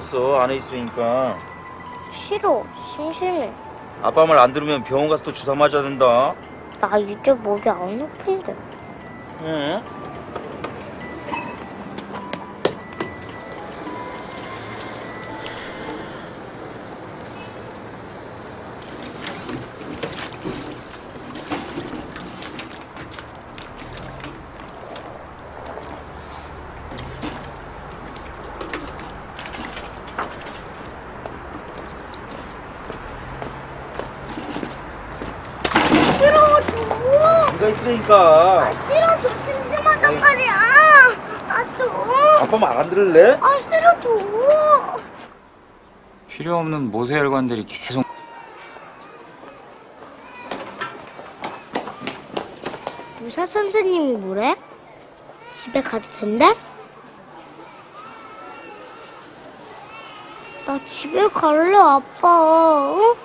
나왔어 안에 있으니까 싫어. 심심해. 아빠 말 안 들으면 병원 가서 또 주사 맞아야 된다 나 이제 목이 안 아픈데. 응? 줘. 네가 있으니까 싫어, 줘. 심심하단 말이야. 아, 줘. 아빠 말 안 들을래? 아, 싫어, 줘. 필요 없는 모세혈관들이 계속 의사 선생님이 뭐래? 집에 가도 된대? 나 집에 갈래, 아빠. 어?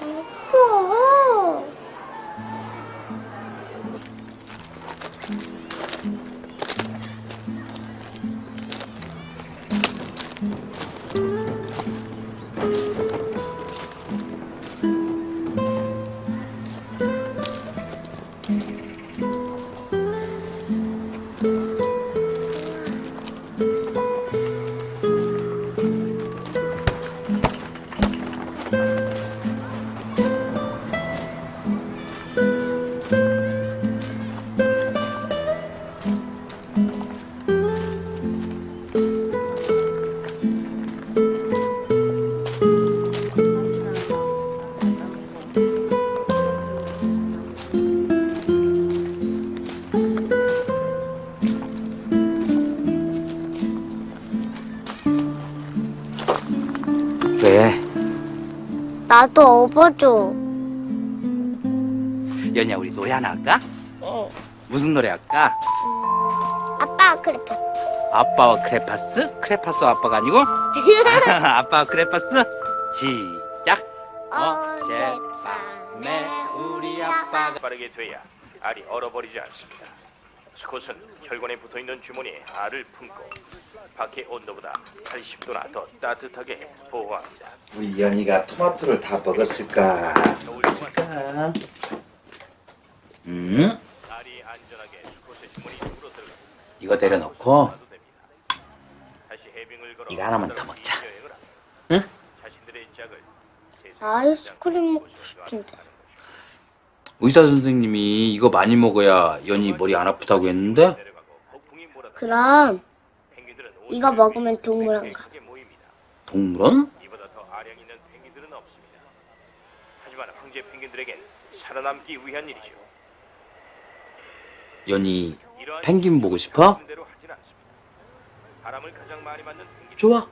아빠. 업어줘. 연야 우리 노래 하나 할까? 응. 무슨 노래 할까? 아빠 그래 봤어. 아빠와 크레파스? 크레파스 아빠가 아니고? 아빠와 크레파스? 시작 어젯밤에 우리 아빠가 빠르게 돼야 알이 얼어버리지 않습니다. 스콧은 혈관에 붙어있는 주머니에 알을 품고 밖의 온도보다 80도나 더 따뜻하게 보호합니다. 우리 연희가 토마토를 다 먹었을까? 겨울 동안 응? 알이 안전하게 스콧의 주머니 속으로 들어가 이거 내려놓고 해빙을 걸어 이거 하나만 더 먹자. 응? 자신들의 짝을 세상에 아이스크림 먹고 싶은데. 의사 선생님이 이거 많이 먹어야 연이 머리 안 아프다고 했는데 그럼 이거 먹으면 동물원 가. 동물원? 이보다 더 아량 있는 펭귄들은 없습니다. 하지만 황제 펭귄들에겐 살아남기 위한 일이죠. 연이 이러한 펭귄 보고 싶어? 대로 하진 않습니다. 바람을 가장 많이 맞는 펭귄. 좋아.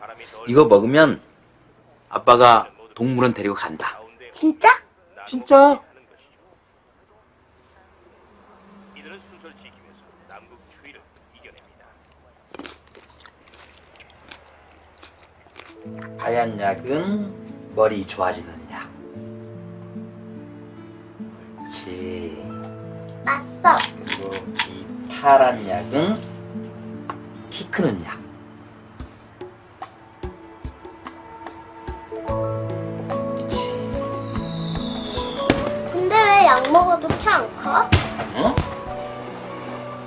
바람이 이거 먹으면 아빠가 동물원 데리고 간다. 가운데 진짜? 진짜? 하는 것이죠. 이들은 순서를 지키면서 남극 추위를 이겨냅니다. 하얀 약은 머리 좋아지는 약 그렇지 맞어. 그리고 이 파란 약은 키 크는 약 그렇지 근데 왜 약 먹어도 키 안 커? 응?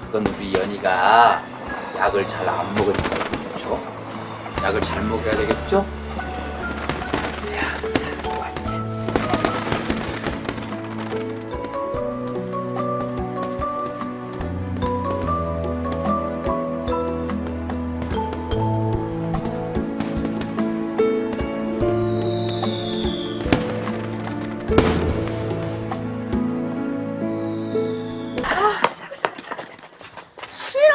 그건 우리 연희가 약을 잘 안 먹으니까. 약을 잘 먹어야 되겠죠? 자, 좋아 이제. 싫어.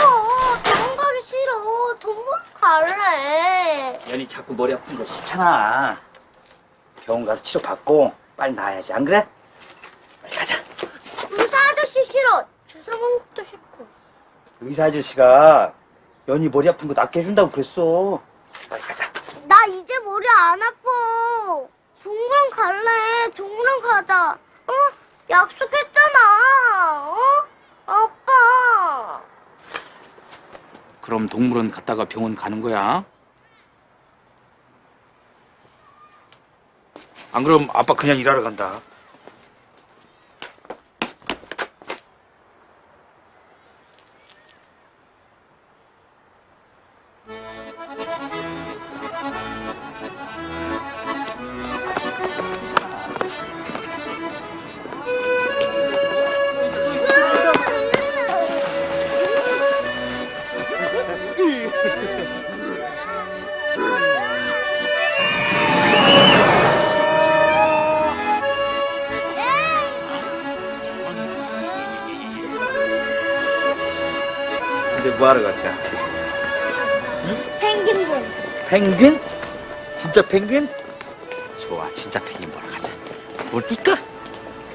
병원 가기 싫어. 동물원 갈래. 연희 자꾸 머리 아픈 거 싫잖아. 병원 가서 치료 받고 빨리 나아야지 안 그래? 빨리 가자. 의사 아저씨 싫어. 주사 먹는 것도 싫고. 의사 아저씨가 연희 머리 아픈 거 낫게 해준다고 그랬어. 빨리 가자. 나 이제 머리 안 아파. 동물원 갈래. 동물원 가자. 어? 약속했잖아. 어? 아빠. 그럼 동물원 갔다가 병원 가는 거야? 안 그럼 아빠 그냥 일하러 간다. 펭귄? 진짜 펭귄? 좋아, 진짜 penguin 보러 가자. 뭘 뛸까?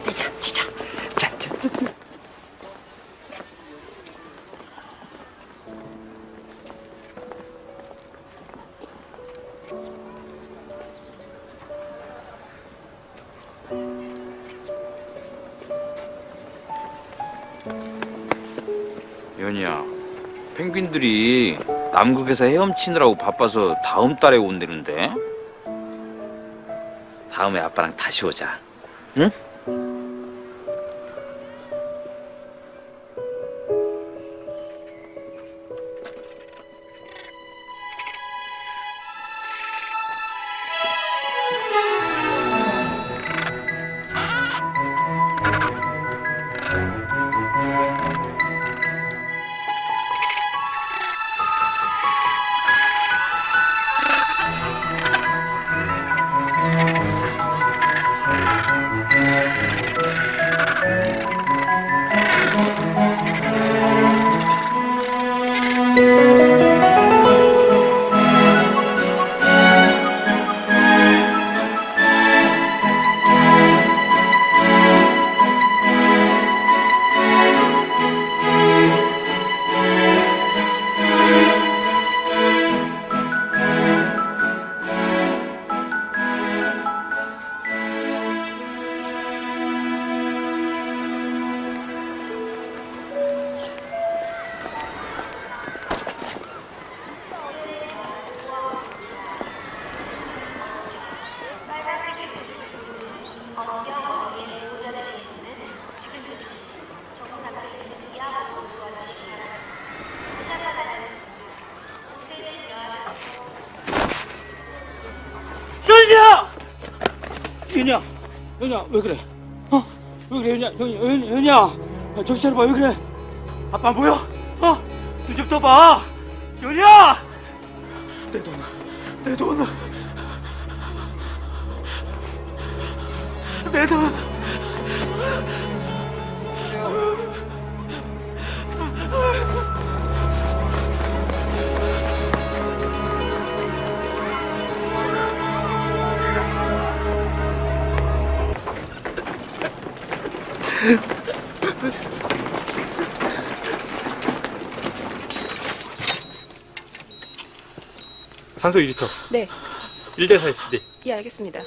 뛰자, 뛰자. 자, 자, 자. 연희야, 펭귄들이 남극에서 헤엄치느라고 바빠서 다음 달에 온다는데? 다음에 아빠랑 다시 오자. 응? 연이야, 연이야, 왜 그래? 어? 왜 그래, 연이야, 연이야, 연이야, 연이야. 아, 정신 차려봐, 왜 그래? 아빠 안 보여? 어? 눈좀 떠봐. 연이야! 내 돈, 내 돈. 내 돈. 산소 2리터. 네, 1대4 SD. 예, 알겠습니다.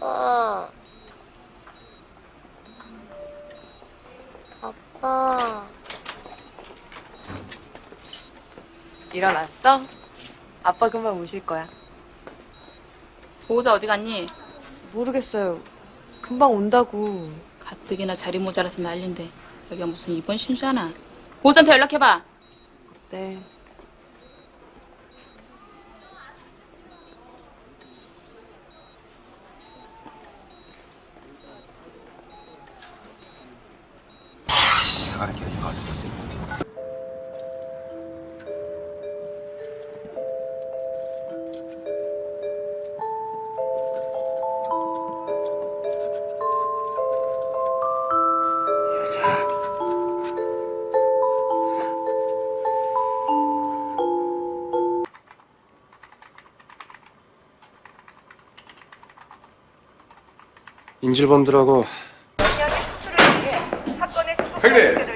아빠. 아빠. 일어났어? 아빠 금방 오실 거야. 보호자 어디 갔니? 모르겠어요. 금방 온다고. 가뜩이나 자리 모자라서 난린데 여기가 무슨 입원 신주하나? 보호자한테 연락해봐. 네. 시간이 계속 가지고 인질범들하고 형님.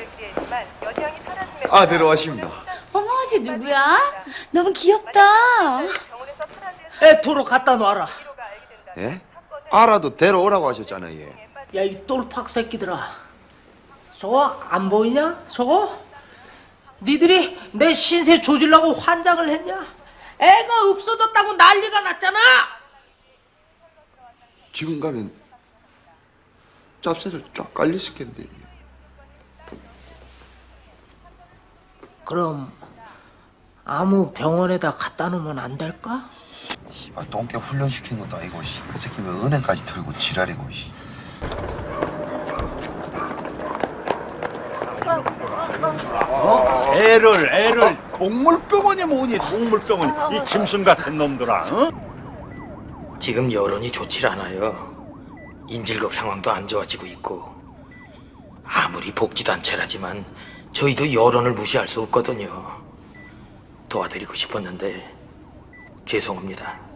아, 내려와십니다. 어머, 쟤 누구야? 너무 귀엽다. 애 도로 갖다 놔라. 예? 알아도 데려오라고 하셨잖아요. 예. 야, 이 똘팍 새끼들아. 저거 안 보이냐? 저거? 니들이 내 신세 조질라고 환장을 했냐? 애가 없어졌다고 난리가 났잖아! 지금 가면 짭새들 쫙 깔렸을 텐데. 그럼 아무 병원에다 갖다 놓으면 안 될까? 씨발 똥개 훈련시킨 것도 아니고 씨. 그 새끼 왜 은행까지 털고 지랄이고 씨. 애를 애를 동물병원이 뭐니 동물병원 이 짐승 같은 놈들아 어? 지금 여론이 좋질 않아요. 인질극 상황도 안 좋아지고 있고 아무리 복지단체라지만 저희도 여론을 무시할 수 없거든요. 도와드리고 싶었는데 죄송합니다.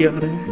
현이야 미안해